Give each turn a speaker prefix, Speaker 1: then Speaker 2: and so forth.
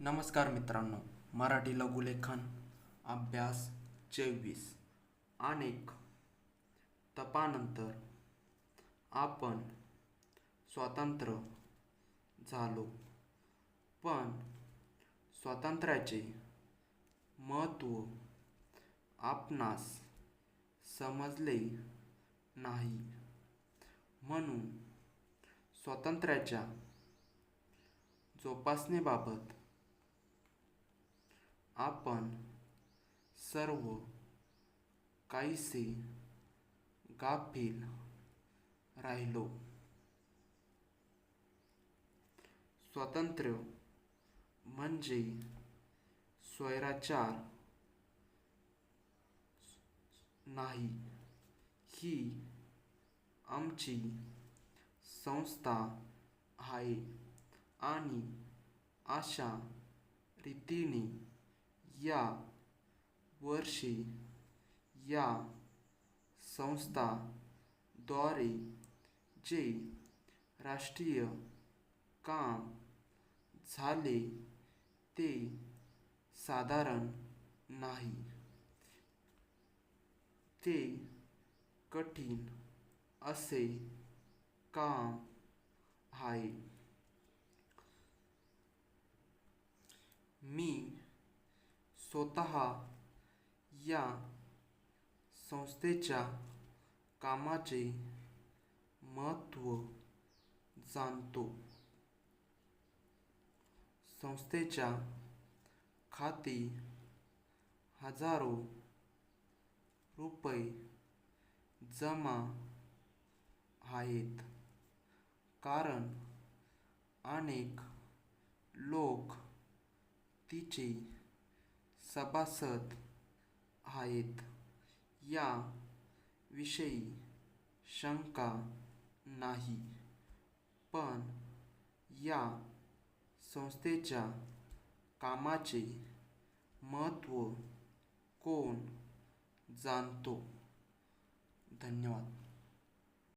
Speaker 1: नमस्कार मित्रांनो मराठी लघुलेखन अभ्यास चोवीस अनेक तपानंतर आपण स्वातंत्र्य झालो. पण स्वातंत्र्याचे महत्त्व आपणास समजले नाही. म्हणून स्वातंत्र्याच्या जोपासनेबाबत आपण सर्व काहीसे गाफील राहिलो. स्वातंत्र्य म्हणजे स्वैराचार नाही. ही आमची संस्था आहे आणि अशा रीतीने या वर्षी या संस्थाद्वारे जे राष्ट्रीय काम झाले ते साधारण नाही. ते कठीण असे काम आहे. मी स्वतः या संस्थेच्या कामाचे महत्त्व जाणतो. संस्थेच्या खाती हजारो रुपये जमा आहेत. कारण अनेक लोक तिचे सभासद आहेत. या विषयी शंका नाही. पण या संस्थेच्या कामाचे महत्त्व कोण जाणतो? धन्यवाद.